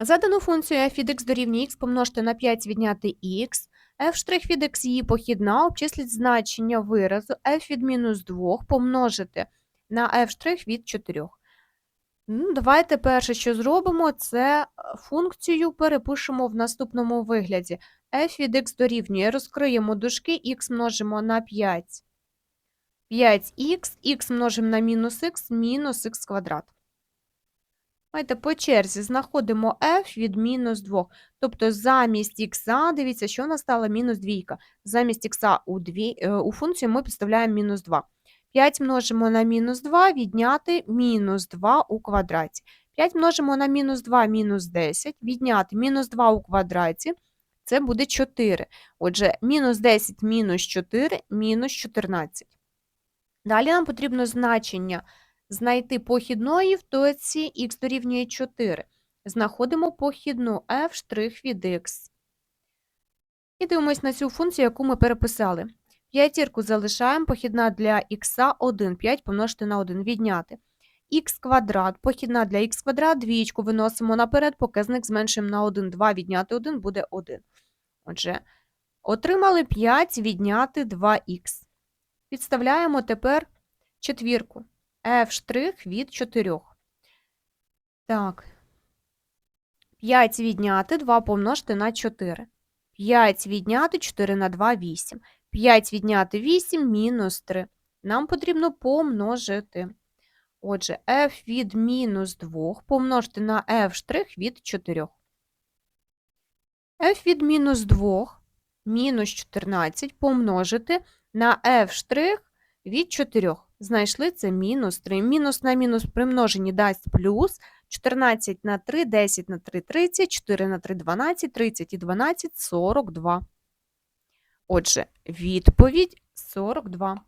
Задану функцію f від x дорівнює x помножити на 5 відняти x, f' від x її похідна, обчисліть значення виразу f від мінус 2 помножити на f' від 4. Ну, давайте перше, що зробимо, це е, функцію перепишемо в наступному вигляді. f від x дорівнює, розкриємо дужки, x множимо на 5. 5х, х множимо на мінус х, мінус х квадрат. Давайте по черзі знаходимо f від мінус 2. Тобто замість х, дивіться, що у нас стало мінус 2. Замість х у, е, у функцію ми підставляємо мінус 2. 5 множимо на мінус 2, відняти мінус 2 у квадраті. 5 множимо на мінус 2, мінус 10, відняти мінус 2 у квадраті, це буде 4. Отже, мінус 10 мінус 4, мінус 14. Далі нам потрібно значення знайти похідної в точці х дорівнює 4. Знаходимо похідну f' від x. І дивимось на цю функцію, яку ми переписали. П'ятірку залишаємо, похідна для х 1, 5 помножити на 1, відняти. х квадрат, похідна для х квадрат, двієчку виносимо наперед, показник зменшуємо на 1, 2, відняти 1 буде 1. Отже, отримали 5 відняти 2х. Підставляємо тепер четвірку f' від 4. Так. 5 відняти 2 помножити на 4. 5 відняти 4 на 2 – 8. 5 відняти 8 – мінус 3. Нам потрібно помножити. Отже, f від мінус 2 помножити на f' від 4. f від мінус 2 мінус 14 помножити на f' від 4. Знайшли це мінус 3. Мінус на мінус при множенні дасть плюс. 14 на 3, 10 на 3, 30, 4 на 3, 12, 30 і 12 – 42. Отже, відповідь 42.